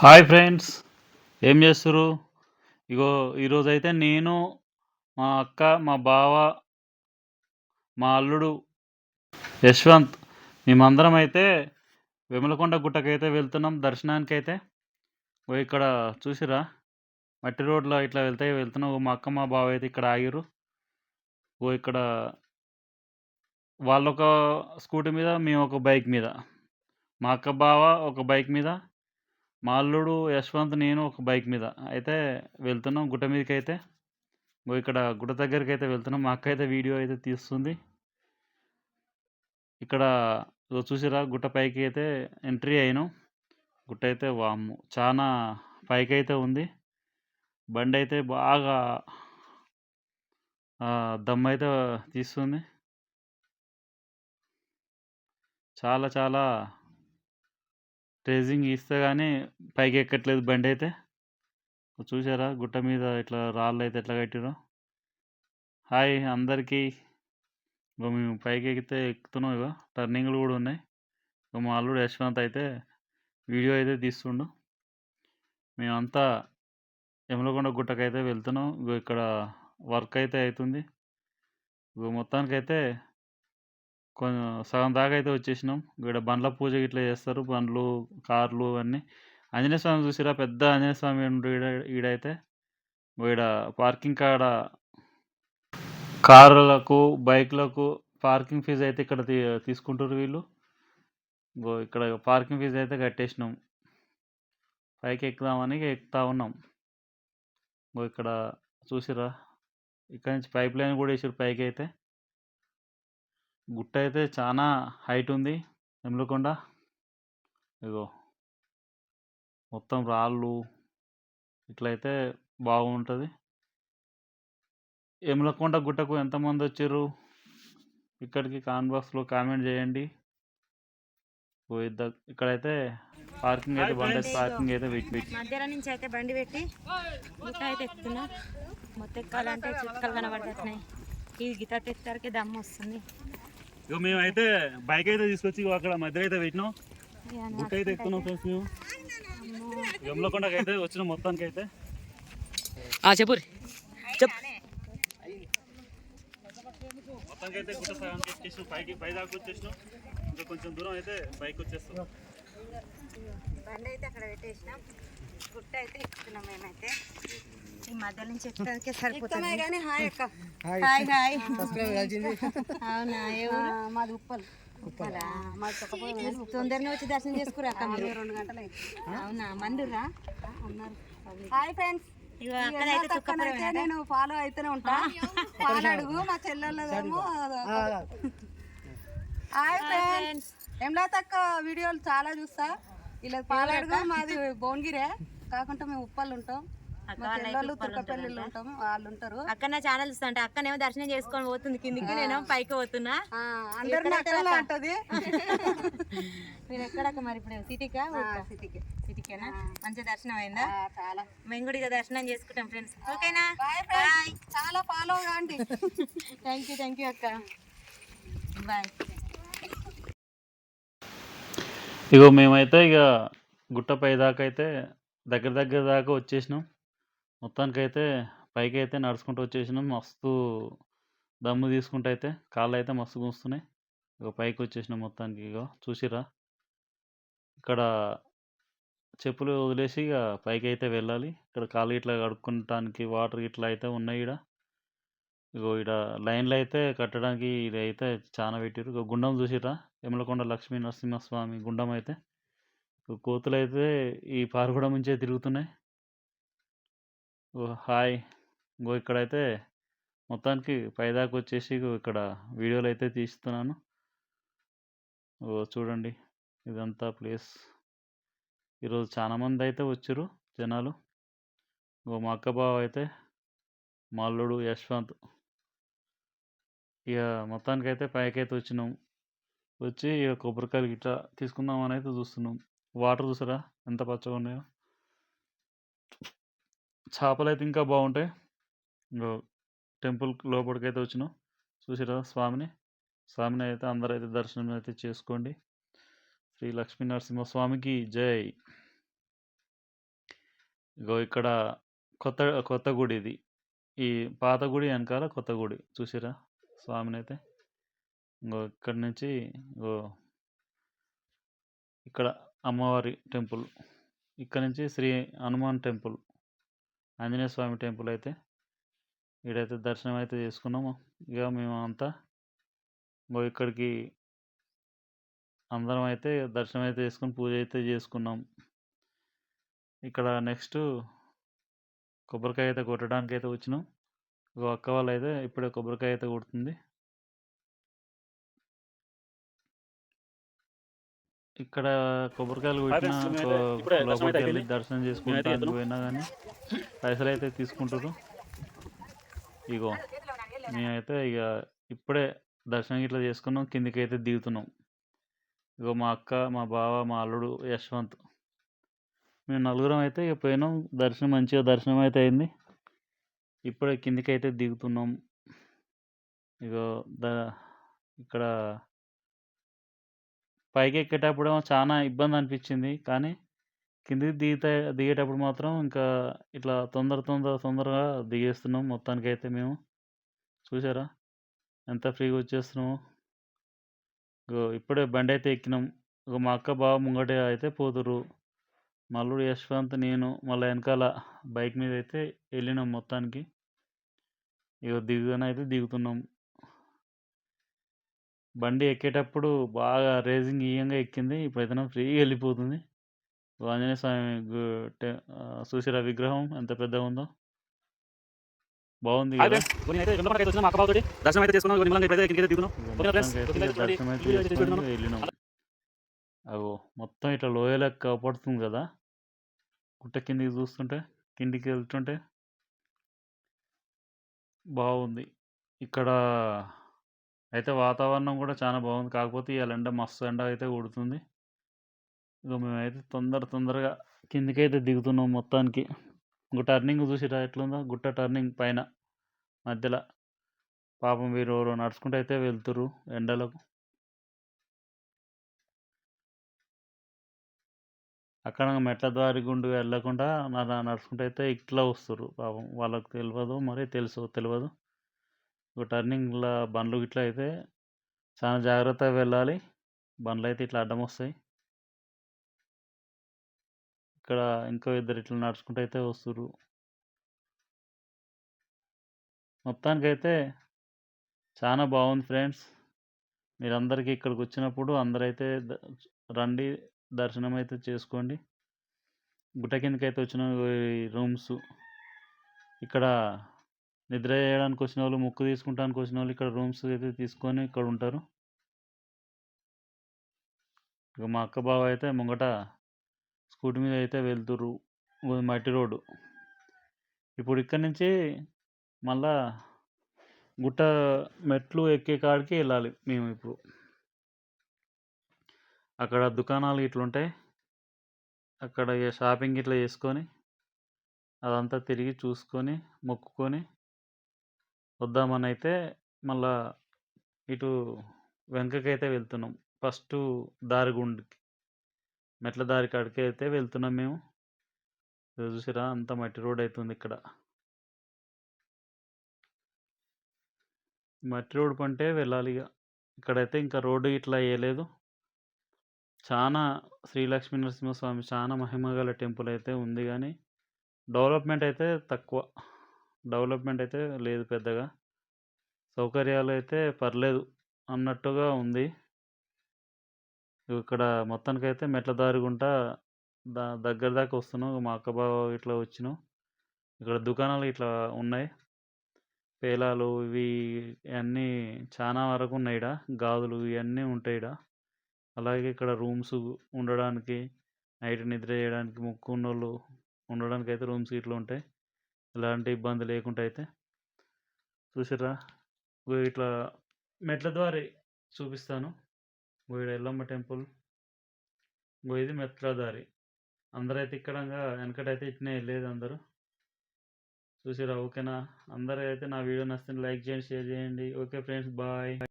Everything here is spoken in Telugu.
హాయ్ ఫ్రెండ్స్ ఏం చేస్తుర్రు? ఇగో ఈరోజైతే నేను మా అక్క మా బావ మా అల్లుడు యశ్వంత్ మేమందరం అయితే విమలకొండ గుట్టకైతే వెళ్తున్నాం దర్శనానికి అయితే ఓ ఇక్కడ చూసిరా మట్టి రోడ్లో ఇట్లా వెళ్తే వెళ్తున్నాం. ఓ మా అక్క మా బావ అయితే ఇక్కడ ఆగిర్రు. ఓ ఇక్కడ వాళ్ళొక స్కూటీ మీద మేము ఒక బైక్ మీద. మా అక్క బావ ఒక బైక్ మీద మా అల్లుడు యశ్వంత్ నేను ఒక బైక్ మీద. అయితే వెళ్తున్నాం గుట్ట మీదకి అయితే ఇక్కడ గుట్ట దగ్గరికి అయితే వెళ్తున్నాం. మా అక్క అయితే వీడియో అయితే తీస్తుంది. ఇక్కడ చూసిరా గుట్ట పైకి అయితే ఎంట్రీ అయినాం. గుట్ట అయితే వాము చాలా పైకి అయితే ఉంది. బండి అయితే బాగా దమ్ అయితే తీస్తుంది. చాలా చాలా ట్రేజింగ్ ఇస్తే కానీ పైకి ఎక్కట్లేదు బండి అయితే. చూసారా గుట్ట మీద ఇట్లా రాళ్ళు అయితే ఎట్లా కట్టిరో హాయ్ అందరికీ. ఇక మేము పైకి ఎక్కితే ఎక్కుతున్నాం ఇగో. టర్నింగ్లు కూడా ఉన్నాయి. ఇక మా అల్లుడు యశ్వంత్ అయితే వీడియో అయితే తీస్తుండు. మేమంతా యమలకొండ గుట్టకైతే వెళ్తున్నాం. ఇగో ఇక్కడ వర్క్ అయితే అవుతుంది ఇగో మొత్తానికైతే సగం దాకా అయితే వచ్చేసినాం. ఇక్కడ బండ్ల పూజ ఇట్లా చేస్తారు. బండ్లు కార్లు అన్నీ. ఆంజనేయ స్వామి చూసిరా? పెద్ద ఆంజనేయ స్వామి ఉండు ఈడ ఈడైతే. ఈడ పార్కింగ్ కాడ కార్లకు బైక్లకు పార్కింగ్ ఫీజు అయితే ఇక్కడ తీ తీసుకుంటారు వీళ్ళు. ఇక్కడ పార్కింగ్ ఫీజు అయితే కట్టేసినాం. పైకి ఎక్కుదామని ఎక్కుతా ఉన్నాం. ఇక్కడ చూసిరా? ఇక్కడ నుంచి పైప్ లైన్ కూడా వేసారు పైకి అయితే గుట్ట అయితే చాలా హైట్ ఉంది. ఎమ్లకొండ ఇగో. మొత్తం రాళ్ళు ఇట్లయితే బాగుంటుంది. ఎమ్లకొండ గుట్టకు ఎంతమంది వచ్చారు? ఇక్కడికి కామెంట్ బాక్స్లో కామెంట్ చేయండి. ఇక్కడైతే పార్కింగ్ అయితే బండి పార్కింగ్ అయితే పెట్టి పెట్టి మధ్యాహ్నం నుంచి అయితే బండి పెట్టి గుట్ట అయితే ఎక్కుతున్నా మొత్తం ఎక్కాలంటే చుక్కలు కనబడుతున్నాయి. ఈ గీత ఎక్కడికి దమ్ము వస్తుంది. ఇక మేమైతే బైక్ అయితే తీసుకొచ్చి అక్కడ మధ్యలో అయితే పెట్టినాం. గుట్ట అయితే ఎక్కుతున్నాం ఫ్రెండ్స్ మేము. ఎమ్లకొండకి అయితే వచ్చిన మొత్తానికి అయితే చెప్పు చెప్ మొత్తానికి అయితే గుట్ట సగానికి ఎక్కేసినాం. పైకి పై దాకా వచ్చేసినాం. ఇంకా కొంచెం దూరం అయితే బైక్ వచ్చేస్తాం బండి అయితే అక్కడ పెట్టేసినాం. గుట్ట అయితే ఎక్కుతున్నాం మేమైతే. ఈ మధ్య నుంచి ఎక్కడానికే సరిపోతుంది. కానీ హాయ్ అక్క. హాయ్ హాయ్ అవునా మాది ఉప్పల్. ఉప్పలా? మాది తొందరనే వచ్చి దర్శనం చేసుకురా అక్క మీరు. రెండు గంటలు అవునా మందురా? ఉన్నారు. Hi friends. నేను ఫాలో అయితేనే ఉంటా. పాలు అడుగు మా చెల్లెళ్ళదేమో హాయ్ ఫ్రెండ్స్. ఏం వీడియోలు చాలా చూస్తా. ఇలా పాలు అడుగు మాది భువనగిరే. కాకుండా మేము ఉప్పలు ఉంటాం. తుక్కపల్లిలో ఉంటాం వాళ్ళు ఉంటారు. అక్క నా ఛానల్ చూస్తుంటే అక్కనేమో దర్శనం చేసుకొని పోతుంది కిందికి నేను పైకి పోతున్నా. అక్కడనే అంటది. మీరు ఎక్కడక్క మరి ఇప్పుడు? సిటీకా సిటీకి. సిటీకేనా? మంచి దర్శనం అయిందా? ఆ, చాలా. మేము కూడా ఇక దర్శనం చేసుకుంటాం ఫ్రెండ్స్. ఓకేనా? చాలా ఫాలో కాండి థ్యాంక్ యూ థ్యాంక్ యూ అక్క. బాయ్ ఇగో మేమైతే ఇక గుట్ట పై దాకా అయితే దగ్గర దగ్గర దాకా వచ్చేసినాం. మొత్తానికైతే పైకి అయితే నడుచుకుంటూ వచ్చేసినాం. మస్తు దమ్ము తీసుకుంటూ అయితే కాళ్ళు అయితే మస్తు గుంస్తున్నాయి ఇక పైకి వచ్చేసినాం మొత్తానికి ఇక చూసిరా ఇక్కడ చెప్పులు వదిలేసి ఇక పైకి అయితే వెళ్ళాలి. ఇక్కడ కాళ్ళు ఇట్లా కడుక్కుంటానికి వాటర్ ఇట్లా అయితే ఉన్నాయి ఇక్కడ ఇగో ఇక్కడ లైన్లు అయితే కట్టడానికి ఇది అయితే చాలా పెట్టారు ఇగో గుండం చూసిరా యమలకొండ లక్ష్మీ నరసింహస్వామి గుండం అయితే. కోతులు అయితే ఈ పారగూడ నుంచే తిరుగుతున్నాయి. Oh hi. ఇంకో ఇక్కడైతే మొత్తానికి పైదాకా వచ్చేసి ఇక్కడ వీడియోలు అయితే తీస్తున్నాను. ఓ చూడండి. ఇదంతా ప్లేస్. ఈరోజు చాలామంది అయితే వచ్చారు జనాలు. ఓ మా అక్క బావ అయితే మల్లుడు యశ్వంత్. ఇక మొత్తానికైతే పైకైతే వచ్చినాం. వచ్చి ఇక కొబ్బరికాయలు గిట్లా తీసుకుందామని అయితే చూస్తున్నాం. వాటర్ చూసారా? ఎంత పచ్చగా ఉన్నాయో. చేపలు అయితే ఇంకా బాగుంటాయి. టెంపుల్ లోపలికి అయితే వచ్చినాం. చూసిరా స్వామిని? స్వామిని అయితే అందరూ అయితే దర్శనం అయితే చేసుకోండి. శ్రీ లక్ష్మీ నరసింహస్వామికి జై. ఇగో ఇక్కడ కొత్త కొత్త గుడి ఇది. ఈ పాత గుడి వెనకాల కొత్త గుడి. చూసిరా స్వామిని అయితే ఇంగో ఇక్కడి నుంచి ఇంకో ఇక్కడ అమ్మవారి టెంపుల్. ఇక్కడ నుంచి శ్రీ హనుమాన్ టెంపుల్. ఆంజనేయ స్వామి టెంపుల్ అయితే ఇడైతే దర్శనం అయితే చేసుకున్నాము. ఇక మేము అంతా ఇక్కడికి అందరం అయితే దర్శనం అయితే చేసుకుని పూజ అయితే చేసుకున్నాం. ఇక్కడ నెక్స్ట్ కొబ్బరికాయ అయితే కొట్టడానికి అయితే వచ్చినాం. ఇగో అక్క వాళ్ళైతే ఇప్పుడే కొబ్బరికాయ అయితే కొడుతుంది. ఇక్కడ కొబ్బరికాయలు కొట్టిన ఇప్పుడే దర్శనం అయితే చేసుకుంటానికి. పోయినా గానీ పైసలైతే తీసుకుంటుర్రు. ఇగో మేమైతే ఇగ ఇప్పుడే దర్శనం గిట్లా చేసుకున్నాం. కిందకైతే దిగుతున్నాం. ఇగో మా అక్క, మా బావ, మా అల్లుడు యశ్వంత్. మేము నలుగురం అయితే ఇగ పోయినాం. దర్శనం మంచిగా దర్శనం అయితే అయింది. ఇప్పుడే కిందకైతే దిగుతున్నాం. ఇగో ద ఇక్కడ పైకి ఎక్కేటప్పుడు చాలా ఇబ్బంది అనిపించింది. కానీ కిందికి దిగితే దిగేటప్పుడు మాత్రం ఇంకా ఇట్లా తొందర తొందర తొందరగా దిగేస్తున్నాం మొత్తానికి అయితే మేము. చూసారా? ఎంత ఫ్రీగా వచ్చేస్తున్నాము ఇప్పుడే బండి అయితే ఎక్కినాం. ఇక మా అక్క, బావ ముంగట అయితే పోతుర్రు. మల్లుడు యశ్వంత్, నేను మళ్ళా వెనకాల బైక్ మీద అయితే వెళ్ళినాం మొత్తానికి. ఇగో అయితే దిగుతున్నాం. బండి ఎక్కేటప్పుడు బాగా రేసింగ్ ఇయ్యంగా ఎక్కింది. ఇప్పుడైతేనేమో ఫ్రీగా ఎళ్ళిపోతుంది. ఇగో ఆంజనేయ స్వామి చూసిర్రా విగ్రహం ఎంత పెద్దగుందో? బాగుంది హాయ్ గదా! ఫ్రెండ్స్. కొన్ని అయితే రెండో అయితే వచ్చినాం మా అక్క బావతోటి. దర్శనం అయితే చేసుకున్నాం. ఇగో నిమ్మలంగా ఇప్పుడైతే కిందకైతే దిగుతున్నాం. ఇగ ఓకేనా ఫ్రెండ్స్? మొత్తానికైతే ఓకేనా ఇగ చూడండి. దర్శనం అయితే వీడియో అయితే చేసుకొని చూస్తున్నాం. ఎళ్ళినాం. అగో మొత్తం ఇట్లా లోయలెక్క అవుపడుతుంది గదా! గుట్ట కిందకి చూస్తుంటే, కిందికి వెళ్తుంటే. బాగుంది. ఇక్కడ అయితే వాతావరణం కూడా చాలా బాగుంది. కాకపోతే ఇవాళ ఎండ మస్తు ఎండ అయితే కొడుతుంది. ఇక మేమైతే తొందర తొందరగా కిందికైతే దిగుతున్నాం మొత్తానికి. ఇంక టర్నింగ్ చూసిరా ఎట్లుందో? గుట్ట టర్నింగ్ పైన మధ్యలో పాపం వీరెవరో నడుచుకుంటూ అయితే వెళ్తుర్రు ఎండలకు. అక్కడ మెట్ల దారి గుండు వెళ్ళకుండా నడుచుకుంటే నడుచుకుంటూ అయితే ఇట్లా వస్తుర్రు పాపం. వాళ్ళకి తెలియదు మరి తెలుసు తెలియదు ఇగో టర్నింగ్‌ల బండ్లు గిట్ల అయితే చాలా జాగ్రత్తగా వెళ్ళాలి. బండ్లు అయితే ఇట్లా అడ్డం వస్తాయి ఇక్కడ ఇంకో ఇద్దరు ఇట్లా నడుచుకుంటూ అయితే వస్తుర్రు. మొత్తానికైతే చాలా బాగుంది ఫ్రెండ్స్. మీరందరికీ ఇక్కడికొచ్చినప్పుడు అందరైతే రండి. దర్శనం అయితే చేసుకోండి. గుట్ట కిందకి అయితే వచ్చిన రూమ్స్. ఇక్కడ నిద్ర చేయడానికి వచ్చినోళ్ళు, ముక్కు తీసుకుంటానికి వచ్చినోళ్ళు ఇక్కడ రూమ్స్ అయితే తీసుకొని ఇక్కడ ఉంటారు. ఇక మా అక్క, బావ అయితే ముంగట స్కూటీ మీద అయితే వెళ్తుర్రు. మట్టి రోడ్డు. ఇప్పుడు ఇక్కడి నుంచి మళ్ళా గుట్ట మెట్లు ఎక్కే కాడికి వెళ్ళాలి మేము ఇప్పుడు. అక్కడ దుకాణాలు ఇట్లుంటాయి అక్కడ షాపింగ్ ఇట్లా చేసుకొని, అదంతా తిరిగి చూసుకొని, మొక్కుకొని వద్దామని అయితే మళ్ళా ఇటు వెనకకైతే వెళ్తున్నాం. ఫస్ట్ దారి గుండెకి మెట్ల దారి కాడికి అయితే వెళ్తున్నాం మేము. చూసిరా అంత మట్టి రోడ్ అవుతుంది ఇక్కడ. మట్టి రోడ్ పంటే ఇక ఇక్కడైతే ఇంకా రోడ్డు ఇట్లా వేయలేదు చాలా శ్రీ లక్ష్మీ నరసింహస్వామి చాలా మహిమగల టెంపుల్ అయితే ఉంది కానీ డెవలప్‌మెంట్ అయితే తక్కువ. డెవలప్‌మెంట్ అయితే లేదు పెద్దగా. సౌకర్యాలు అయితే పర్లేదు అన్నట్టుగా ఉంది. ఇక్కడ ఇక్కడ మొత్తానికైతే మెట్ల దారి గుంట దా దగ్గర దాకా వస్తున్నాం. మా అక్క, బావ ఇట్లా వచ్చినాం. ఇక్కడ దుకాణాలు ఇట్లా ఉన్నాయి. పేలాలు ఇవి అన్నీ చాలా వరకు ఉన్నాయి ఈడ. గాజులు ఇవన్నీ ఉంటాయి ఈడ. అలాగే ఇక్కడ రూమ్స్ ఉండడానికి, నైట్ నిద్ర చేయడానికి, మొక్కు ఉన్నోళ్ళు అయితే రూమ్స్ ఇట్లా ఉంటాయి. ఎలాంటి ఇబ్బంది లేకుండా అయితే. చూసిర్రా? ఇట్లా మెట్ల ద్వారా చూపిస్తాను. గోయిడ ఎల్లమ్మ టెంపుల్. ఇగో ఇది మెట్ల దారి. అందరైతే ఎక్కడంగా వెనకటైతే ఇట్నే వెళ్ళేది అందరూ. చూసిరా ఓకేనా? అందరూ అయితే నా వీడియో నచ్చితే లైక్ చేయండి, షేర్ చేయండి. Okay friends bye.